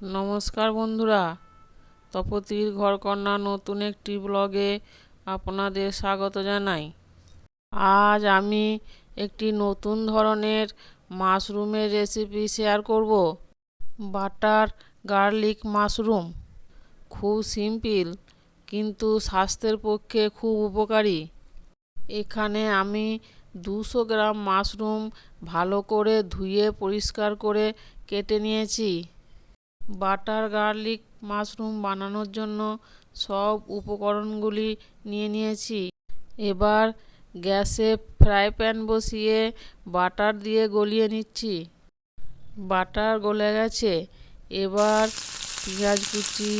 নমস্কার বন্ধুরা। তপতির ঘরকন্যা নতুন একটি ব্লগে আপনাদের স্বাগত জানাই। আজ আমি একটি নতুন ধরনের মাশরুমের রেসিপি শেয়ার করব। Butter garlic mushroom. খুব সিম্পল কিন্তু স্বাস্থ্যের পক্ষে খুব উপকারী। এখানে আমি দুশো গ্রাম মাশরুম ভালো করে ধুয়ে পরিষ্কার করে কেটে নিয়েছি। বাটার গার্লিক মাশরুম বানানোর জন্য সব উপকরণগুলি নিয়ে নিয়েছি। এবার গ্যাসে ফ্রাই প্যান বসিয়ে বাটার দিয়ে গলিয়ে নিচ্ছি। বাটার গলে গেছে। এবার পেঁয়াজ কুচি,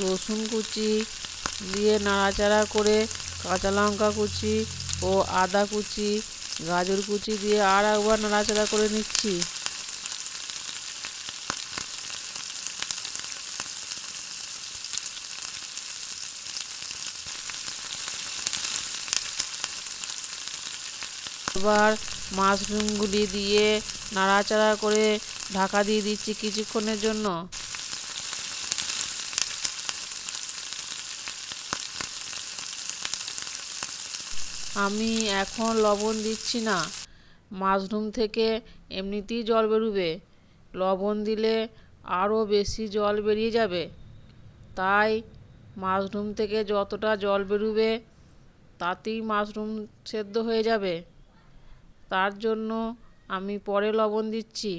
রসুন কুচি দিয়ে নাড়াচাড়া করে কাঁচা লঙ্কা কুচি ও আদা কুচি, গাজর কুচি দিয়ে আর একবার নাড়াচাড়া করে নিচ্ছি। এবার মাশরুমগুলি দিয়ে নাড়াচাড়া করে ঢাকা দিয়ে দিচ্ছি কিছুক্ষণের জন্য। আমি এখন লবণ দিচ্ছি না। মাশরুম থেকে এমনিতেই জল বেরোবে। লবণ দিলে আরও বেশি জল বেরিয়ে যাবে। তাই মাশরুম থেকে যতটা জল বেরোবে, তাতেই মাশরুম সেদ্ধ হয়ে যাবে। তার জন্য আমি পরে লবণ দিচ্ছি।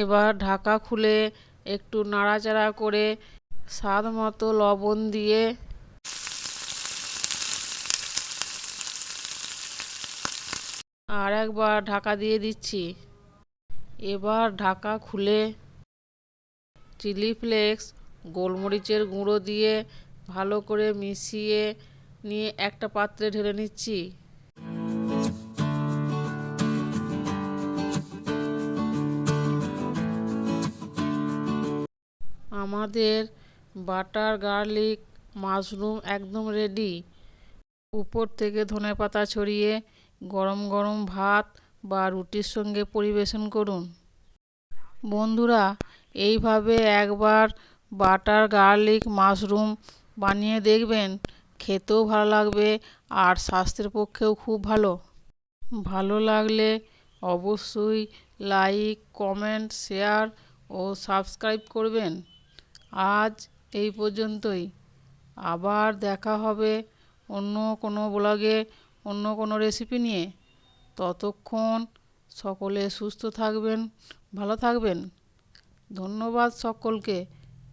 এবার ঢাকা খুলে একটু নাড়াচাড়া করে স্বাদ মতো লবণ দিয়ে আর একবার ঢাকা দিয়ে দিচ্ছি। এবার ঢাকা খুলে চিলি ফ্লেক্স গোলমরিচের গুঁড়ো দিয়ে ভালো করে মিশিয়ে নিয়ে একটা পাত্রে ঢেলে নিচ্ছি। আমাদের বাটার গার্লিক মাশরুম একদম রেডি উপর থেকে ধনে পাতা ছড়িয়ে গরম গরম ভাত বা রুটির সঙ্গে পরিবেশন করুন। বন্ধুরা, এইভাবে একবার বাটার গার্লিক মাশরুম বানিয়ে দেখবেন, খেতেও ভালো লাগবে আর স্বাস্থ্যের পক্ষেও খুব ভালো। ভালো লাগলে অবশ্যই লাইক, কমেন্ট, শেয়ার ও সাবস্ক্রাইব করবেন। আজ এই পর্যন্তই। আবার দেখা হবে অন্য কোনো ব্লগে, অন্য কোনো রেসিপি নিয়ে। ততক্ষণ সকলে সুস্থ থাকবেন, ভালো থাকবেন। ধন্যবাদ সকলকে।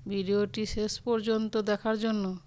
ভিডিওটি শেষ পর্যন্ত দেখার জন্য।